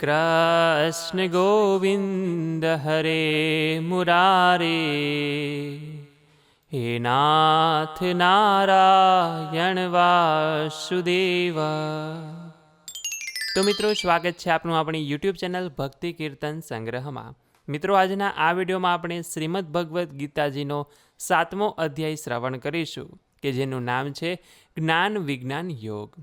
કૃષ્ણ ગોવિંદ હરે મુરારે. હે નાથ નારાયણ વાસુદેવ. તો મિત્રો, સ્વાગત છે આપનું આપણી યુટ્યુબ ચેનલ ભક્તિ કીર્તન સંગ્રહમાં. મિત્રો, આજના આ વિડીયોમાં આપણે શ્રીમદ ભગવદ્ ગીતાજીનો સાતમો અધ્યાય શ્રવણ કરીશું, કે જેનું નામ છે જ્ઞાન વિજ્ઞાન યોગ.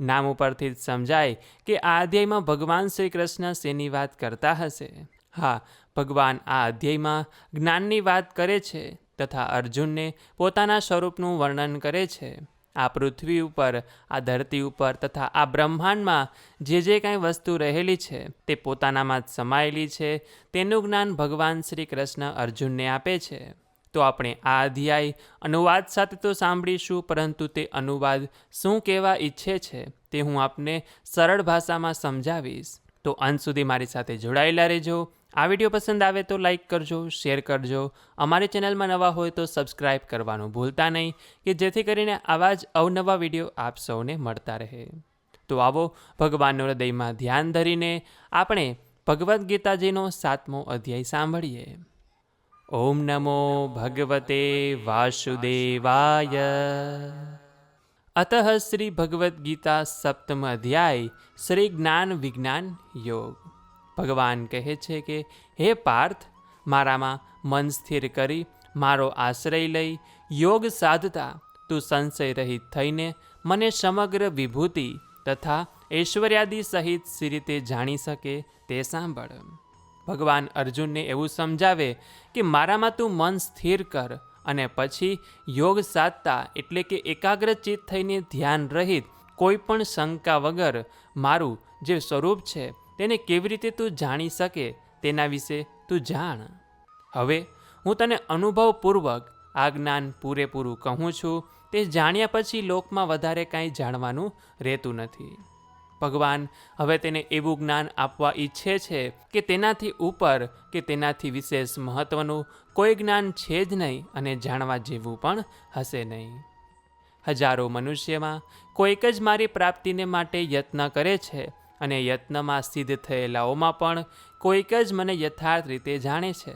નામ ઉપરથી જ સમજાય કે આ અધ્યાયમાં ભગવાન શ્રી કૃષ્ણ શેની વાત કરતા હશે? હા, ભગવાન આ અધ્યાયમાં જ્ઞાનની વાત કરે છે તથા અર્જુનને પોતાના સ્વરૂપનું વર્ણન કરે છે. આ પૃથ્વી ઉપર, આ ધરતી ઉપર તથા આ બ્રહ્માંડમાં જે જે કાંઈ વસ્તુ રહેલી છે તે પોતાનામાં જ સમાયેલી છે. તેનું જ્ઞાન ભગવાન શ્રી કૃષ્ણ અર્જુનને આપે છે. તો આપણે આ અધ્યાય અનુવાદ સાથે તો સાંભળીશું, પરંતુ તે અનુવાદ શું કહેવા ઈચ્છે છે તે હું આપને સરળ ભાષામાં સમજાવીશ. તો અંત સુધી મારી સાથે જોડાયેલા રહેજો. આ વીડિયો પસંદ આવે તો લાઇક કરજો, શેર કરજો. અમારી ચેનલમાં નવા હોય તો સબસ્ક્રાઈબ કરવાનું ભૂલતા નહીં, કે જેથી કરીને આવા જ અવનવા વીડિયો આપ સૌને મળતા રહે. તો આવો ભગવાનનો હૃદયમાં ધ્યાન ધરીને આપણે ભગવદ્ ગીતાજીનો સાતમો અધ્યાય સાંભળીએ. ઓમ નમો ભગવતે વાસુદેવાય. અતઃ શ્રી ભગવદ્ ગીતા સપ્તમ અધ્યાય, શ્રી જ્ઞાન વિજ્ઞાન યોગ. ભગવાન કહે છે કે, હે પાર્થ, મારામાં મન સ્થિર કરી, મારો આશ્રય લઈ, યોગ સાધતા તું સંશય રહિત થઈને મને સમગ્ર વિભૂતિ તથા ઐશ્વર્યાદિ સહિત સી રીતે જાણી શકે તે સાંભળ. ભગવાન અર્જુનને એવું સમજાવે કે મારામાં તું મન સ્થિર કર અને પછી યોગ સાધતા એટલે કે એકાગ્રચિત થઈને ધ્યાન રહિત કોઈ પણ શંકા વગર મારું જે સ્વરૂપ છે તેને કેવી રીતે તું જાણી શકે તેના વિશે તું જાણ. હવે હું તને અનુભવપૂર્વક આ જ્ઞાન પૂરેપૂરું કહું છું, તે જાણ્યા પછી લોકમાં વધારે કાંઈ જાણવાનું રહેતું નથી. ભગવાન હવે તેને એવું જ્ઞાન આપવા ઈચ્છે છે કે તેનાથી ઉપર કે તેનાથી વિશેષ મહત્વનું કોઈ જ્ઞાન છે જ નહીં અને જાણવા જેવું પણ હશે નહીં. હજારો મનુષ્યમાં કોઈક જ મારી પ્રાપ્તિને માટે યત્ન કરે છે અને યત્નમાં સિદ્ધ થયેલાઓમાં પણ કોઈક જ મને યથાર્થ રીતે જાણે છે.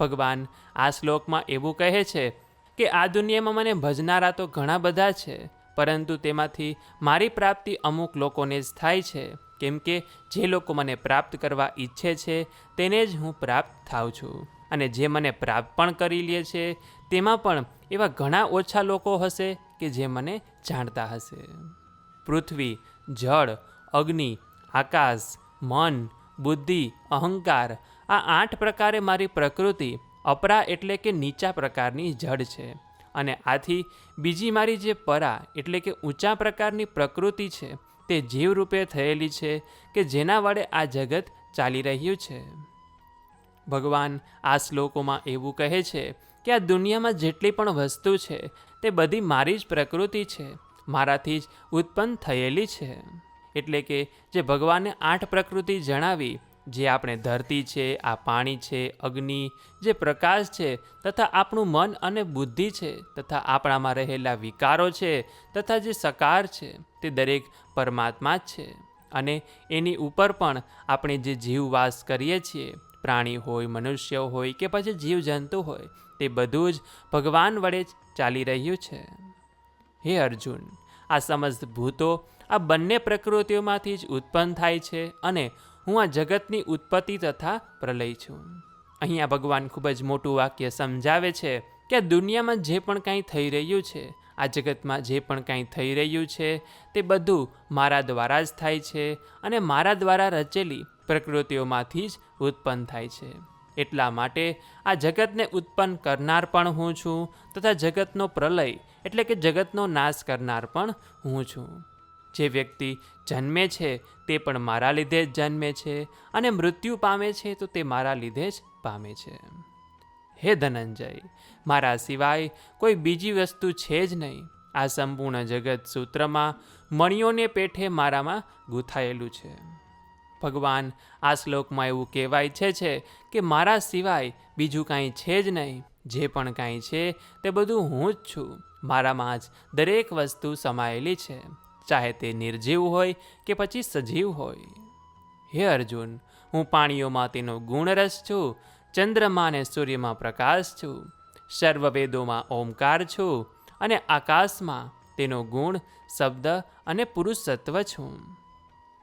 ભગવાન આ શ્લોકમાં એવું કહે છે કે આ દુનિયામાં મને ભજનારા તો ઘણા બધા છે પરંતુ તેમાંથી મારી પ્રાપ્તિ અમુક લોકોને જ થાય છે. કેમ કે જે લોકો મને પ્રાપ્ત કરવા ઈચ્છે છે, તેને જ હું પ્રાપ્ત થાઉં છું. અને જે મને પ્રાપ્ત પણ કરી લે છે, તેમાં પણ એવા ઘણા ઓછા લોકો હશે કે જે મને જાણતા હશે. પૃથ્વી, જળ, અગ્નિ, આકાશ, મન, બુદ્ધિ, અહંકાર આ આઠ પ્રકારે મારી પ્રકૃતિ અપરા એટલે કે નીચા પ્રકારની જડ છે. અને આથી બીજી મારી જે પરા એટલે કે ઊંચા પ્રકારની પ્રકૃતિ છે, તે જીવ રૂપે થયેલી છે કે જેના વડે આ જગત ચાલી રહ્યું છે. ભગવાન આ શ્લોકોમાં એવું કહે છે કે આ દુનિયામાં જેટલી પણ વસ્તુ છે, તે બધી મારી જ પ્રકૃતિ છે, મારાથી જ ઉત્પન્ન થયેલી છે. એટલે કે જે ભગવાને આઠ પ્રકૃતિ જણાવી જે આપણે ધરતી છે, આ પાણી છે, અગ્નિ, જે પ્રકાશ છે, તથા આપણું મન અને બુદ્ધિ છે, તથા આપણામાં રહેલા વિકારો છે, તથા જે સકાર છે, તે દરેક પરમાત્મા જ છે. અને એની ઉપર પણ આપણે જે જીવવાસ કરીએ છીએ, પ્રાણી હોય, મનુષ્ય હોય કે પછી જીવજંતુ હોય, તે બધું જ ભગવાન વડે જ ચાલી રહ્યું છે. હે અર્જુન, આ સમસ્ત ભૂતો આ બંને પ્રકૃતિઓમાંથી જ ઉત્પન્ન થાય છે અને હું આ જગતની ઉત્પત્તિ તથા પ્રલય છું. અહીંયા ભગવાન ખૂબ જ મોટું વાક્ય સમજાવે છે કે દુનિયામાં જે પણ કાંઈ થઈ રહ્યું છે, આ જગતમાં જે પણ કાંઈ થઈ રહ્યું છે, તે બધું મારા દ્વારા જ થાય છે અને મારા દ્વારા રચેલી પ્રકૃતિઓમાંથી જ ઉત્પન્ન થાય છે. એટલા માટે આ જગતને ઉત્પન્ન કરનાર પણ હું છું તથા જગતનો પ્રલય એટલે કે જગતનો નાશ કરનાર પણ હું છું. જે વ્યક્તિ જન્મે છે તે પણ મારા લીધે જ જન્મે છે અને મૃત્યુ પામે છે તો તે મારા લીધે જ પામે છે. હે ધનંજય, મારા સિવાય કોઈ બીજી વસ્તુ છે જ નહીં. આ સંપૂર્ણ જગત સૂત્રમાં મણિયોને પેઠે મારામાં ગૂંથાયેલું છે. ભગવાન આ શ્લોકમાં એવું કહેવાય ઈચ્છે છે કે મારા સિવાય બીજું કાંઈ છે જ નહીં. જે પણ કાંઈ છે તે બધું હું જ છું. મારામાં જ દરેક વસ્તુ સમાયેલી છે. ચાહે તે નિર્જીવ હોય કે પછી સજીવ હોય. હે અર્જુન, હું પાણીઓમાં તેનો ગુણરસ છું, ચંદ્રમા અને સૂર્યમાં પ્રકાશ છું, સર્વવેદોમાં ઓમકાર છું અને આકાશમાં તેનો ગુણ, શબ્દ અને પુરુષત્વ છું.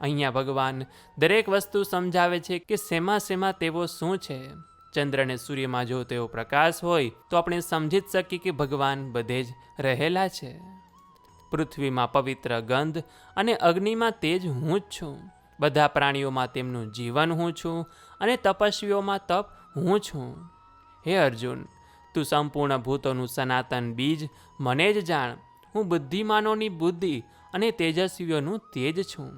અહીંયા ભગવાન દરેક વસ્તુ સમજાવે છે કે શેમાં શેમાં તેવો શું છે. ચંદ્ર અને સૂર્યમાં જો તેવો પ્રકાશ હોય તો આપણે સમજી જ શકીએ કે ભગવાન બધે જ રહેલા છે. પૃથ્વીમાં પવિત્ર ગંધ અને અગ્નિમાં તેજ હું જ છું. બધા પ્રાણીઓમાં તેમનું જીવન હું છું અને તપસ્વીઓમાં તપ હું છું. હે અર્જુન, તું સંપૂર્ણ ભૂતોનું સનાતન બીજ મને જ જાણ. હું બુદ્ધિમાનોની બુદ્ધિ અને તેજસ્વીઓનું તેજ છું.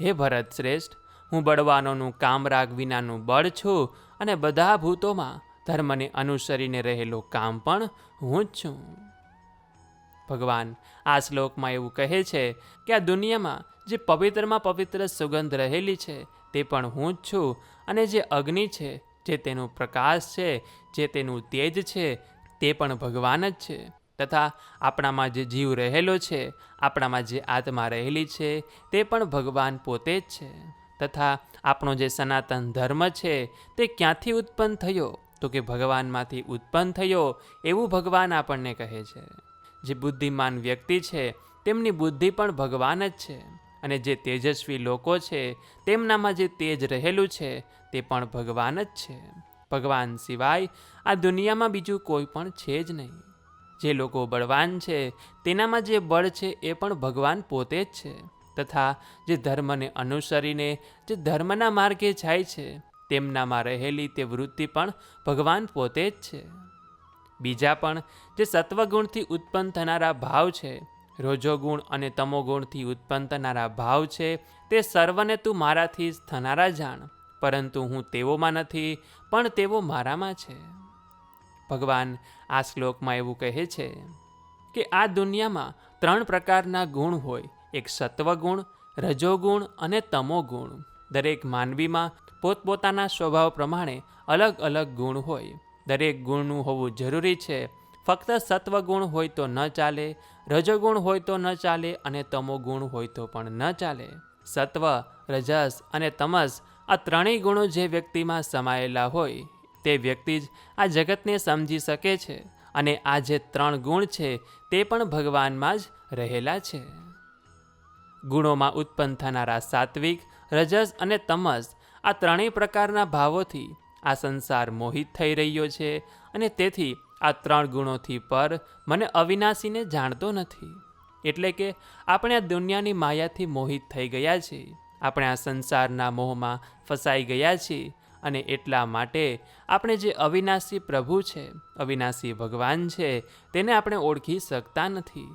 હે ભરત શ્રેષ્ઠ, હું બળવાનોનું કામરાગ વિનાનું બળ છું અને બધા ભૂતોમાં ધર્મને અનુસરીને રહેલો કામ પણ હું જ છું. ભગવાન. આ શ્લોકમાં એવું કહે છે કે આ દુનિયામાં જે પવિત્રમાં પવિત્ર સુગંધ રહેલી છે, તે પણ હું જ છું અને જે અગ્નિ છે, જે તેનું પ્રકાશ છે, જે તેનું તેજ છે, તે પણ ભગવાન જ છે. તથા આપણામાં જે જીવ રહેલો છે, આપણામાં જે આત્મા રહેલી છે, તે પણ ભગવાન પોતે જ છે. તથા આપણો જે સનાતન ધર્મ છે, તે ક્યાંથી ઉત્પન્ન થયો? તો કે ભગવાનમાંથી ઉત્પન્ન થયો એવું ભગવાન આપણને કહે છે. જે બુદ્ધિમાન વ્યક્તિ છે, તેમની બુદ્ધિ પણ ભગવાન જ છે. અને જે તેજસ્વી લોકો છે, તેમનામાં જે તેજ રહેલું છે, તે પણ ભગવાન જ છે. ભગવાન સિવાય આ દુનિયામાં બીજું કોઈ પણ છે જ નહીં. જે લોકો બળવાન છે, તેનામાં જે બળ છે, એ પણ ભગવાન પોતે જ છે. તથા જે ધર્મને અનુસરીને જે ધર્મના માર્ગે જાય છે, તેમનામાં રહેલી તે વૃત્તિ પણ ભગવાન પોતે જ છે. બીજા પણ જે સત્વગુણથી ઉત્પન્ન થનારા ભાવ છે. રોજોગુણ અને તમોગુણથી ઉત્પન્ન થનારા ભાવ છે, તે સર્વને તું મારાથી જ થનારા જાણ. પરંતુ હું તેઓમાં નથી, પણ તેઓ મારામાં છે. ભગવાન આ શ્લોકમાં એવું કહે છે કે આ દુનિયામાં ત્રણ પ્રકારના ગુણ હોય, એક સત્વગુણ, રજોગુણ અને તમોગુણ. દરેક માનવીમાં પોતપોતાના સ્વભાવ પ્રમાણે અલગ અલગ ગુણ હોય. દરેક ગુણનું હોવું જરૂરી છે. ફક્ત સત્વગુણ હોય તો ન ચાલે, રજોગુણ હોય તો ન ચાલે અને તમો ગુણ હોય તો પણ ન ચાલે. સત્વ, રજસ અને તમસ આ ત્રણેય ગુણો જે વ્યક્તિમાં સમાયેલા હોય, તે વ્યક્તિ જ આ જગતને સમજી શકે છે અને આ જે ત્રણ ગુણ છે તે પણ ભગવાનમાં જ રહેલા છે. ગુણોમાં ઉત્પન્ન થનારા સાત્વિક, રજસ અને તમસ આ ત્રણેય પ્રકારના ભાવોથી આ સંસાર મોહિત થઈ રહ્યો છે અને તેથી આ ત્રણ ગુણોથી પર મને અવિનાશીને જાણતો નથી. એટલે કે આપણે આ દુનિયાની માયાથી મોહિત થઈ ગયા છીએ આપણે આ સંસારના મોહમાં ફસાઈ ગયા છીએ અને એટલા માટે આપણે જે અવિનાશી પ્રભુ છે, અવિનાશી ભગવાન છે, તેને આપણે ઓળખી શકતા નથી.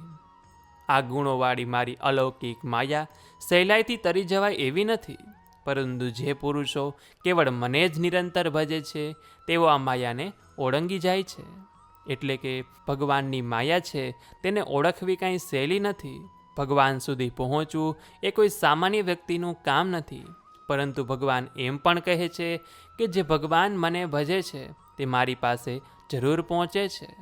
આ ગુણોવાળી મારી અલૌકિક માયા સહેલાઈથી તરી જવાય એવી નથી. પરંતુ જે પુરુષો કેવળ મને જ નિરંતર ભજે છે, તેઓ આ માયાને ઓળંગી જાય છે. એટલે કે ભગવાનની માયા છે, તેને ઓળખવી કાંઈ સહેલી નથી. ભગવાન સુધી પહોંચવું એ કોઈ સામાન્ય વ્યક્તિનું કામ નથી. પરંતુ ભગવાન એમ પણ કહે છે કે જે ભગવાન મને ભજે છે, તે મારી પાસે જરૂર પહોંચે છે.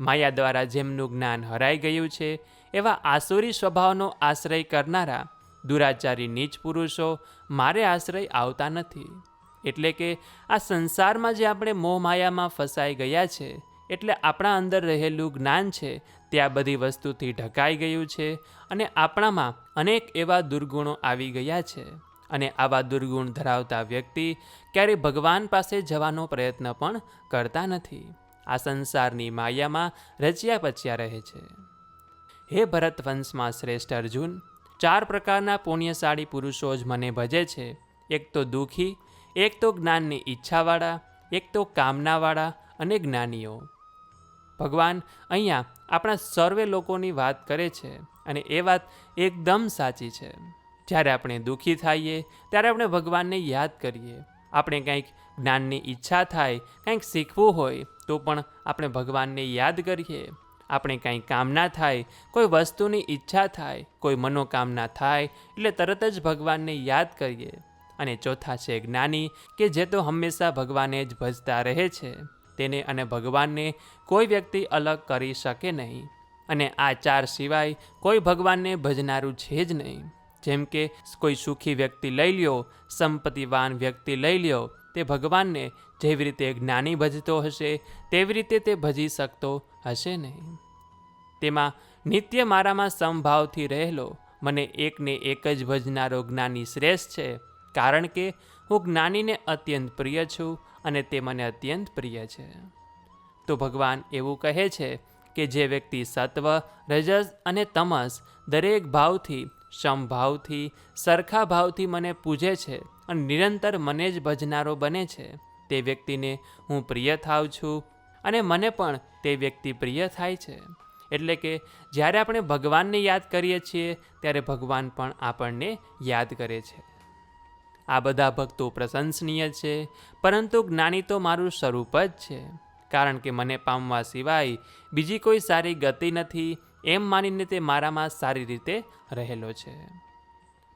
માયા દ્વારા જેમનું જ્ઞાન હરાઈ ગયું છે, એવા આસુરી સ્વભાવનો આશ્રય કરનારા દુરાચારી નીચ પુરુષો મારે આશ્રય આવતા નથી. એટલે કે આ સંસારમાં જે આપણે મોહમાયામાં ફસાઈ ગયા છે, એટલે આપણા અંદર રહેલું જ્ઞાન છે, તે આ બધી વસ્તુથી ઢકાઈ ગયું છે અને આપણામાં અનેક એવા દુર્ગુણો આવી ગયા છે. અને આવા દુર્ગુણ ધરાવતા વ્યક્તિ ક્યારેય ભગવાન પાસે જવાનો પ્રયત્ન પણ કરતા નથી. આ સંસારની માયામાં રચ્યા પચ્યા રહે છે. હે ભરત વંશમાં શ્રેષ્ઠ અર્જુન ચાર પ્રકારના પુણ્યશાળી પુરુષો જ મને ભજે છે. એક તો દુઃખી, એક તો જ્ઞાનની ઈચ્છાવાળા, એક તો કામનાવાળા અને જ્ઞાનીઓ. ભગવાન અહીંયા આપણા સર્વે લોકોની વાત કરે છે અને એ વાત એકદમ સાચી છે. જ્યારે આપણે દુઃખી થઈએ, ત્યારે આપણે ભગવાનને યાદ કરીએ. આપણે કંઈક જ્ઞાનની ઈચ્છા થાય, કંઈક શીખવું હોય, તો પણ આપણે ભગવાનને યાદ કરીએ. આપણે કાંઈ કામના થાય, કોઈ વસ્તુની ઈચ્છા થાય, કોઈ મનોકામના થાય, એટલે તરત જ ભગવાનને યાદ કરીએ. અને ચોથા છે જ્ઞાની, કે જે તો હંમેશા ભગવાને જ ભજતા રહે છે. તેને અને ભગવાનને કોઈ વ્યક્તિ અલગ કરી શકે નહીં. અને આ ચાર સિવાય કોઈ ભગવાનને ભજનારું છે જ નહીં. જેમ કે કોઈ સુખી વ્યક્તિ લઈ લ્યો, સંપત્તિવાન વ્યક્તિ લઈ લ્યો તે ભગવાનને જેવી રીતે જ્ઞાની ભજતો હશે, તેવી રીતે તે ભજી શકતો હશે નહીં. તેમાં, નિત્ય મારામાં સમભાવથી રહેલો, મને એકને એક જ ભજનારો જ્ઞાની શ્રેષ્ઠ છે, કારણ કે હું જ્ઞાનીને અત્યંત પ્રિય છું અને તે મને અત્યંત પ્રિય છે. તો ભગવાન એવું કહે છે કે, જે વ્યક્તિ સત્વ, રજસ અને તમસ દરેક ભાવથી સમભાવથી, સરખા ભાવથી મને પૂજે છે અને નિરંતર મને જ ભજનારો બને છે. તે વ્યક્તિને હું પ્રિય થાઉં છું અને મને પણ તે વ્યક્તિ પ્રિય થાય છે. એટલે કે, જ્યારે આપણે ભગવાનને યાદ કરીએ છીએ, ત્યારે ભગવાન પણ આપણને યાદ કરે છે. આ બધા ભક્તો પ્રશંસનીય છે, પરંતુ જ્ઞાની તો મારું સ્વરૂપ જ છે. કારણ કે મને પામવા સિવાય બીજી કોઈ સારી ગતિ નથી એમ માનીને તે મારામાં સારી રીતે રહેલો છે.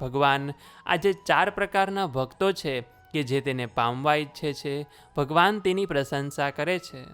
ભગવાન આ જે ચાર પ્રકારના ભક્તો છે કે જે તેને પામવા ઈચ્છે છે. ભગવાન તેની પ્રશંસા કરે છે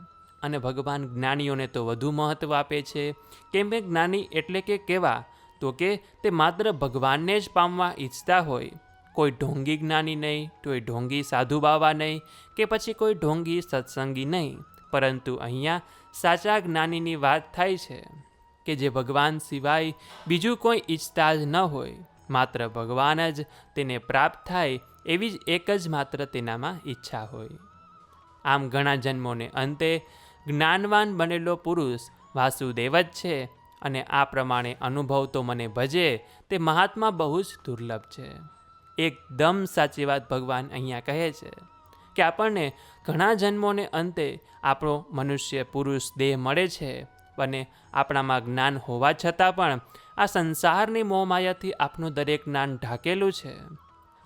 અને ભગવાન જ્ઞાનીઓને તો વધુ મહત્ત્વ આપે છે. કેમ કે જ્ઞાની એટલે કે કેવા? તો કે તે માત્ર ભગવાનને જ પામવા ઈચ્છતા હોય. કોઈ ઢોંગી જ્ઞાની નહીં, કોઈ ઢોંગી સાધુ બાવા નહીં કે પછી કોઈ ઢોંગી સત્સંગી નહીં. પરંતુ અહીંયા સાચા જ્ઞાનીની વાત થાય છે. કે જે ભગવાન સિવાય બીજું કોઈ ઈચ્છતા જ ન હોય. માત્ર ભગવાન જ તેને પ્રાપ્ત થાય એવી જ એક જ માત્ર તેનામાં ઈચ્છા હોય. આમ ઘણા જન્મોને અંતે જ્ઞાનવાન બનેલો પુરુષ વાસુદેવ જ છે અને આ પ્રમાણે અનુભવ તો મને ભજે તે મહાત્મા બહુ જ દુર્લભ છે. એકદમ સાચી વાત ભગવાન અહીંયા કહે છે કે આપણને ઘણા જન્મોને અંતે આપણો મનુષ્ય પુરુષ દેહ મળે છે. અને આપણામાં જ્ઞાન હોવા છતાં પણ આ સંસારની મોહમાયાથી આપનું દરેક જ્ઞાન ઢાકેલું છે.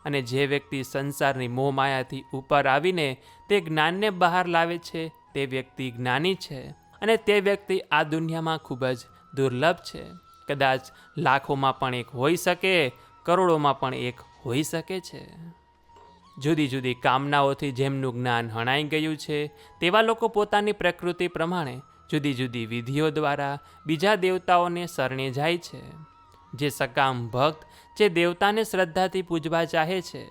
અને જે વ્યક્તિ સંસારની મોહમાયાથી ઉપર આવીને તે જ્ઞાનને બહાર લાવે છે, તે વ્યક્તિ જ્ઞાની છે અને તે વ્યક્તિ આ દુનિયામાં ખૂબ જ દુર્લભ છે. કદાચ લાખોમાં પણ એક હોઈ શકે, કરોડોમાં પણ એક હોઈ શકે છે. જુદી જુદી કામનાઓથી જેમનું જ્ઞાન હણાઈ ગયું છે, તેવા લોકો પોતાની પ્રકૃતિ પ્રમાણે જુદી જુદી વિધિઓ દ્વારા બીજા દેવતાઓને શરણે જાય છે. જે સકામ ભક્ત જે દેવતાને શ્રદ્ધાથી પૂજવા ચાહે છે,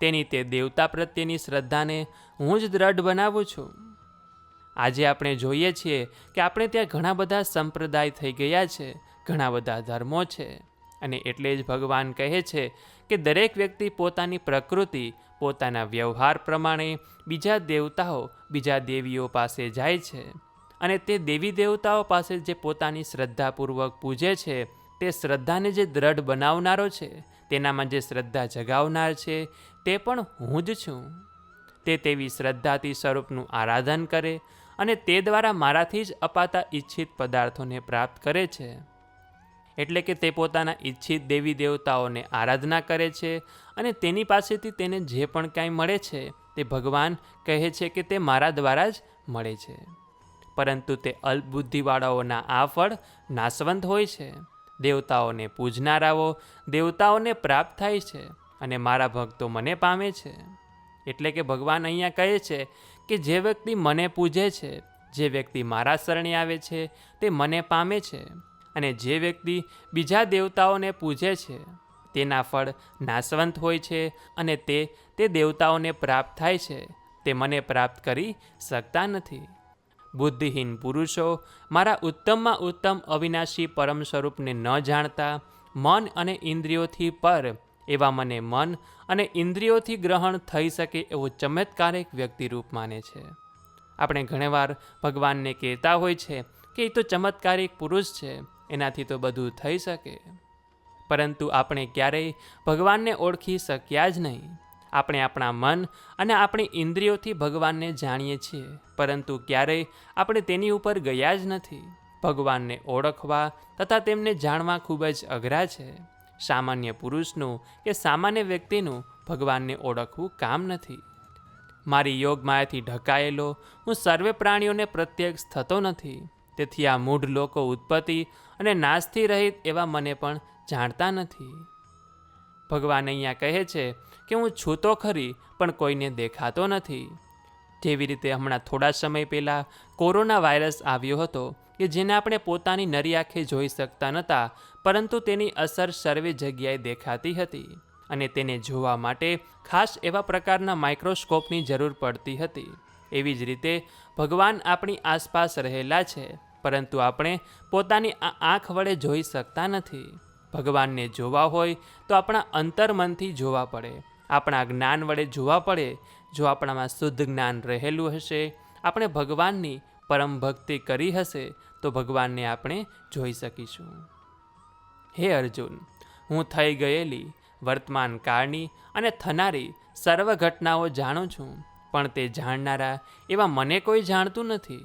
તેની તે દેવતા પ્રત્યેની શ્રદ્ધાને હું જ દ્રઢ બનાવું છું. આજે આપણે જોઈએ છીએ કે આપણે ત્યાં ઘણા બધા સંપ્રદાય થઈ ગયા છે, ઘણા બધા ધર્મો છે, અને એટલે જ ભગવાન કહે છે કે દરેક વ્યક્તિ પોતાની પ્રકૃતિ, પોતાના વ્યવહાર પ્રમાણે બીજા દેવતાઓ, બીજા દેવીઓ પાસે જાય છે. અને તે દેવી દેવતાઓ પાસે જે પોતાની શ્રદ્ધાપૂર્વક પૂજે છે, તે શ્રદ્ધાને જે દ્રઢ બનાવનારો છે, તેનામાં જે શ્રદ્ધા જગાવનાર છે, તે પણ હું જ છું. તે તેવી શ્રદ્ધાથી સ્વરૂપનું આરાધન કરે અને તે દ્વારા મારાથી જ અપાતા ઈચ્છિત પદાર્થોને પ્રાપ્ત કરે છે. એટલે કે તે પોતાના ઈચ્છિત દેવી દેવતાઓને આરાધના કરે છે અને તેની પાસેથી તેને જે પણ કાંઈ મળે છે, તે ભગવાન કહે છે કે તે મારા દ્વારા જ મળે છે. પરંતુ તે અલ્પબુદ્ધિવાળાઓના આ ફળ નાશવંત હોય છે. દેવતાઓને પૂજનારાઓ દેવતાઓને પ્રાપ્ત થાય છે અને મારા ભક્તો મને પામે છે. એટલે કે ભગવાન અહીંયા કહે છે કે જે વ્યક્તિ મને પૂજે છે, જે વ્યક્તિ મારા શરણે આવે છે, તે મને પામે છે. અને જે વ્યક્તિ બીજા દેવતાઓને પૂજે છે, તેના ફળ નાશવંત હોય છે અને તે તે દેવતાઓને પ્રાપ્ત થાય છે. તે મને પ્રાપ્ત કરી શકતા નથી. બુદ્ધિહીન પુરુષો મારા ઉત્તમમાં ઉત્તમ અવિનાશી પરમ સ્વરૂપને ન જાણતા, મન અને ઇન્દ્રિયોથી પર એવા મને મન અને ઇન્દ્રિયોથી ગ્રહણ થઈ શકે એવો ચમત્કારિક વ્યક્તિરૂપ માને છે. આપણે ઘણીવાર ભગવાનને કહેતા હોય છે કે એ તો ચમત્કારિક પુરુષ છે, એનાથી તો બધું થઈ શકે. પરંતુ આપણે ક્યારેય ભગવાનને ઓળખી શક્યા જ નહીં. આપણે આપણા મન અને આપણી ઇન્દ્રિયોથી ભગવાનને જાણીએ છીએ. પરંતુ ક્યારેય આપણે તેની ઉપર ગયા જ નથી. ભગવાનને ઓળખવા તથા તેમને જાણવા ખૂબ જ અઘરા છે. સામાન્ય પુરુષનું કે સામાન્ય વ્યક્તિનું ભગવાનને ઓળખવું કામ નથી. મારી યોગ માયાથી ઢકાયેલો, હું સર્વે પ્રાણીઓને પ્રત્યક્ષ થતો નથી. તેથી આ મૂઢ લોકો ઉત્પત્તિ અને નાશથી રહિત એવા મને પણ જાણતા નથી. ભગવાન અહીંયા કહે છે કે હું છું તો ખરી, પણ કોઈને દેખાતો નથી. જેવી રીતે હમણાં થોડા સમય પહેલાં કોરોના વાયરસ આવ્યો હતો, કે જેને આપણે પોતાની નરી આંખે જોઈ શકતા નહોતા પરંતુ તેની અસર સર્વે જગ્યાએ દેખાતી હતી અને તેને જોવા માટે ખાસ એવા પ્રકારના માઇક્રોસ્કોપની જરૂર પડતી હતી. એવી જ રીતે ભગવાન આપણી આસપાસ રહેલા છે, પરંતુ આપણે પોતાની આંખ વડે જોઈ શકતા નથી. ભગવાનને જોવા હોય તો આપણા અંતર્મનથી જોવા પડે. આપણા જ્ઞાન વડે જોવા પડે. જો આપણામાં શુદ્ધ જ્ઞાન રહેલું હશે, આપણે ભગવાનની પરમ ભક્તિ કરી હશે, તો ભગવાનને આપણે જોઈ શકીશું. હે અર્જુન, હું થઈ ગયેલી, વર્તમાન કાળની અને થનારી સર્વ ઘટનાઓ જાણું છું, પણ તે જાણનારા એવા મને કોઈ જાણતું નથી.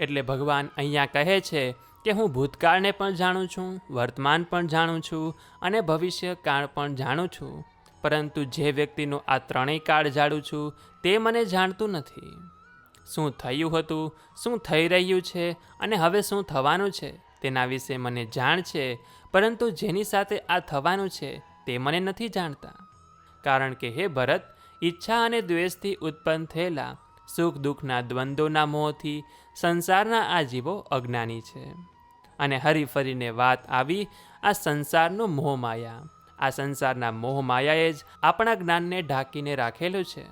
એટલે ભગવાન અહીંયા કહે છે કે હું ભૂતકાળને પણ જાણું છું, વર્તમાન પણ જાણું છું અને ભવિષ્ય કાળ પણ જાણું છું. પરંતુ જે વ્યક્તિનું આ ત્રણેય કાળ જાણું છું, તે મને જાણતું નથી. શું થયું હતું, શું થઈ રહ્યું છે અને હવે શું થવાનું છે, તેના વિશે મને જાણ છે, પરંતુ જેની સાથે આ થવાનું છે, તે મને નથી જાણતા. કારણ કે હે ભરત, ઈચ્છા અને દ્વેષથી ઉત્પન્ન થયેલા સુખ દુઃખના દ્વંદ્વોના મોહથી સંસારના આ જીવો અજ્ઞાની છે. અને હરી ફરીને વાત આવી, આ સંસારનું મોહમાયા. આ સંસારના મોહમાયાએ જ આપણા જ્ઞાનને ઢાંકીને રાખેલું છે.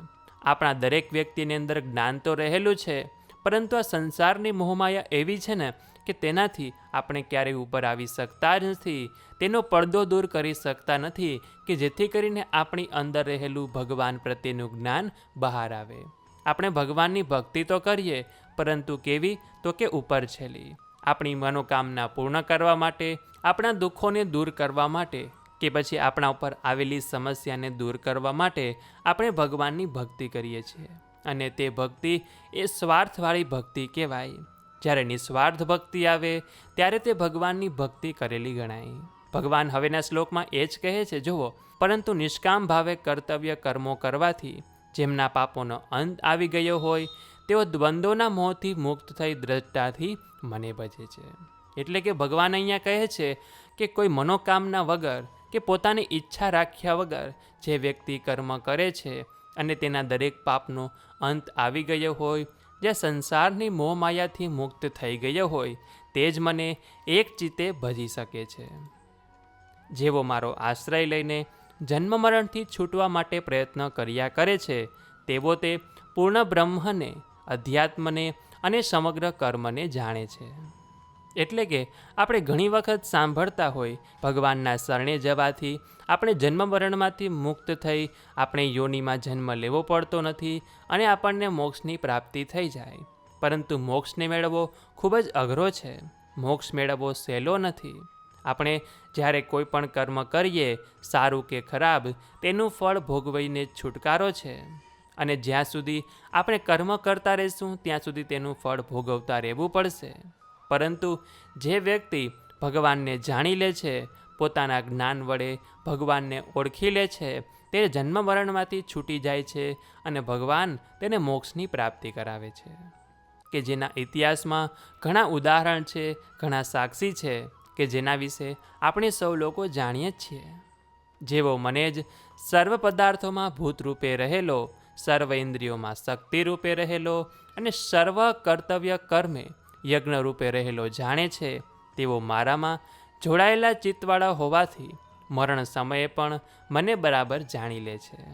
આપણા દરેક વ્યક્તિની અંદર જ્ઞાન તો રહેલું છે, પરંતુ આ સંસારની મોહમાયા એવી છે ને કે તેનાથી આપણે ક્યારેય ઉપર આવી શકતા જ નથી. તેનો પડદો દૂર કરી શકતા નથી કે જેથી કરીને આપણી અંદર રહેલું ભગવાન પ્રત્યેનું જ્ઞાન બહાર આવે. આપણે ભગવાનની ભક્તિ તો કરીએ, પરંતુ કેવી? તો કે ઉપર છેલી. આપણી મનોકામના પૂર્ણ કરવા માટે, આપણા દુઃખોને દૂર કરવા માટે કે પછી આપણા ઉપર આવેલી સમસ્યાને દૂર કરવા માટે આપણે ભગવાનની ભક્તિ કરીએ છીએ. અને તે ભક્તિ એ સ્વાર્થવાળી ભક્તિ કહેવાય. જ્યારે નિસ્વાર્થ ભક્તિ આવે, ત્યારે તે ભગવાનની ભક્તિ કરેલી ગણાય. ભગવાન હવેના શ્લોકમાં એ જ કહે છે, જુઓ, પરંતુ નિષ્કામ ભાવે કર્તવ્ય કર્મો કરવાથી જેમના પાપોનો અંત આવી ગયો હોય, તેઓ દ્વંદ્વના મોહથી મુક્ત થઈ દ્રષ્ટાથી મને ભજે છે. એટલે કે ભગવાન અહીંયા કહે છે કે કોઈ મનોકામના વગર કે પોતાની ઈચ્છા રાખ્યા વગર જે વ્યક્તિ કર્મ કરે છે અને તેના દરેક પાપનો અંત આવી ગયો હોય, જે સંસારની મોહમાયાથી મુક્ત થઈ ગયો હોય, તે જ મને એક ચિત્તે ભજી શકે છે. જેવો મારો આશ્રય લઈને જન્મ મરણથી છૂટવા માટે પ્રયત્ન કર્યા કરે છે, તેવો તે પૂર્ણ બ્રહ્મને, અધ્યાત્મને અને સમગ્ર કર્મને જાણે છે. એટલે કે આપણે ઘણી વખત સાંભળતા હોય, ભગવાનના શરણે જવાથી આપણે જન્મ મરણમાંથી મુક્ત થઈ આપણે યોનિમાં જન્મ લેવો પડતો નથી અને આપણને મોક્ષની પ્રાપ્તિ થઈ જાય. પરંતુ મોક્ષને મેળવવો ખૂબ જ અઘરો છે. મોક્ષ મેળવવો સહેલો નથી. આપણે જ્યારે કોઈ પણ કર્મ કરીએ, સારું કે ખરાબ, તેનું ફળ ભોગવીને છુટકારો છે. અને જ્યાં સુધી આપણે કર્મ કરતા રહીશું, ત્યાં સુધી તેનું ફળ ભોગવતા રહેવું પડશે. પરંતુ જે વ્યક્તિ ભગવાનને જાણી લે છે, પોતાના જ્ઞાન વડે ભગવાનને ઓળખી લે છે, તે જન્મ મરણમાંથી છૂટી જાય છે અને ભગવાન તેને મોક્ષની પ્રાપ્તિ કરાવે છે. કે જેના ઇતિહાસમાં ઘણા ઉદાહરણ છે, ઘણા સાક્ષી છે કે જેના વિશે આપણે સૌ લોકો જાણીએ જ છીએ. જેવો મને જ સર્વ પદાર્થોમાં ભૂતરૂપે રહેલો, સર્વ ઇન્દ્રિયોમાં શક્તિ રૂપે રહેલો અને સર્વ કર્તવ્ય કર્મે યજ્ઞ રૂપે રહેલો જાણે છે તેવો મારામાં જોડાયેલા ચિત્તવાળા હોવાથી મરણ સમયે પણ મને બરાબર જાણી લે છે.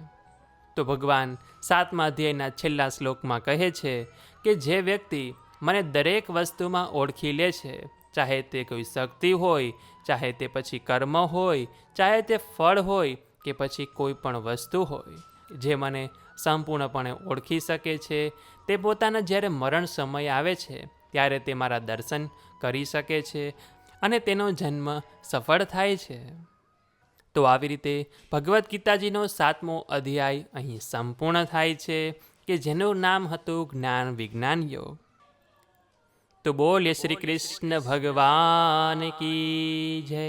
તો ભગવાન સાતમા અધ્યાયના છેલ્લા શ્લોકમાં કહે છે કે જે વ્યક્તિ મને દરેક વસ્તુમાં ઓળખી લે છે ચાહે તે કોઈ શક્તિ હોય, ચાહે તે પછી કર્મ હોય, ચાહે તે ફળ હોય કે પછી કોઈ પણ વસ્તુ હોય. જે મને સંપૂર્ણપણે ઓળખી શકે છે, તે પોતાના જ્યારે મરણ સમય આવે છે, ત્યારે તે મારા દર્શન કરી શકે છે અને તેનો જન્મ સફળ થાય છે. તો આવી રીતે ભગવદ્ ગીતાજીનો સાતમો અધ્યાય અહીં સંપૂર્ણ થાય છે, કે જેનું નામ હતું જ્ઞાન વિજ્ઞાન યોગ તો બોલે શ્રી કૃષ્ણ ભગવાન કી જય.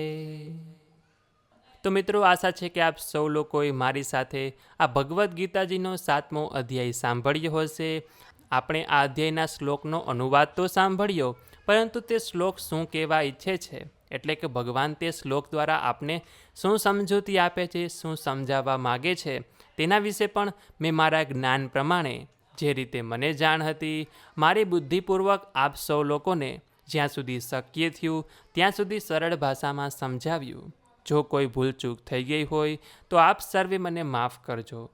તો મિત્રો આશા છે કે આપ સૌ લોકોએ મારી સાથે આ ભગવદ્ ગીતાજીનો સાતમો અધ્યાય સાંભળ્યો હશે. આપણે આ અધ્યાયના શ્લોકનો અનુવાદ તો સાંભળ્યો, પરંતુ તે શ્લોક શું કહેવા ઈચ્છે છે? એટલે કે ભગવાન તે શ્લોક દ્વારા આપને શું સમજૂતી આપે છે, શું સમજાવવા માગે છે? તેના વિશે પણ મેં મારા જ્ઞાન પ્રમાણે જે રીતે મને જાણ હતી, મારી બુદ્ધિપૂર્વક આપ સૌ લોકોને જ્યાં સુધી શક્ય થયું, ત્યાં સુધી સરળ ભાષામાં સમજાવ્યું. જો કોઈ ભૂલચૂક થઈ ગઈ હોય, તો આપ સર્વે મને માફ કરજો.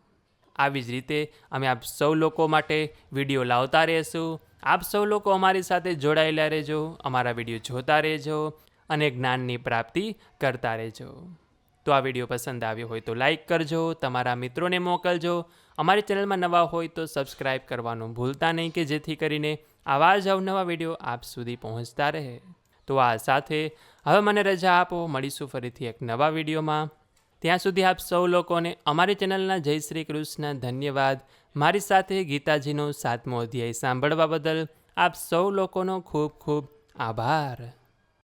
આવી જ રીતે અમે આપ સૌ લોકો માટે વીડિયો લાવતા રહેશું. આપ સૌ લોકો અમારી સાથે જોડાયેલા રહેજો, અમારા વીડિયો જોતા રહેજો અને જ્ઞાનની પ્રાપ્તિ કરતા રહેજો. તો આ વીડિયો પસંદ આવ્યો હોય તો લાઈક કરજો, તમારા મિત્રોને મોકલજો અમારી ચેનલમાં નવા હોય તો સબસ્ક્રાઈબ કરવાનું ભૂલતા નહીં કે જેથી કરીને આવા જ અવનવા વીડિયો આપ સુધી પહોંચતા રહે. તો આ સાથે હવે મને રજા આપો. મળીશું ફરીથી એક નવા વિડીયોમાં. ત્યાં સુધી આપ સૌ લોકોને અમારી ચેનલના જય શ્રી કૃષ્ણ ધન્યવાદ. મારી સાથે ગીતાજીનો સાતમો અધ્યાય સાંભળવા બદલ આપ સૌ લોકોનો ખૂબ ખૂબ આભાર.